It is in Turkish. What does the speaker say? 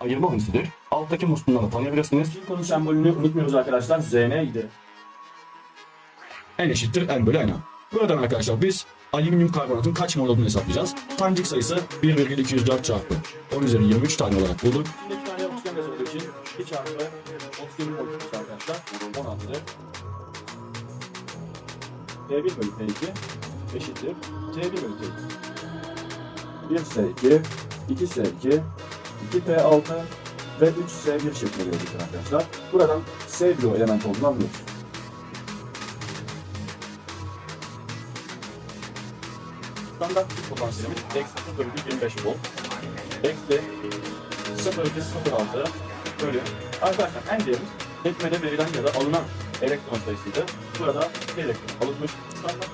ayırma ünitesidir. Alttaki musluğundan da tanıyabilirsiniz. Çinko'nun sembolünü unutmuyoruz arkadaşlar. ZN idi. N eşittir N bölü N. Buradan arkadaşlar biz alüminyum karbonatın kaç mol olduğunu hesaplayacağız. Tanecik sayısı 1,204 çarpı 10 üzeri 23 tane olarak bulduk. İki tane oksijen gazı olduğu için 2 çarpı oksijenin molekülü arkadaşlar 16'dır. T1 bölü T2 eşittir. T1 bölü T2. 1S2, 2S2, 2P6 ve 3S1 şeklinde verilmiştir arkadaşlar. Buradan S bloğu element olduğunu anlıyoruz. Standart bir potansiyelimiz eksi 0,25 volt. Eksi 0,06 bölü. Arkadaşlar en değerimiz tepmede verilen ya da alınan elektron sayısıydı. Burada bir elektron alınmış. Standart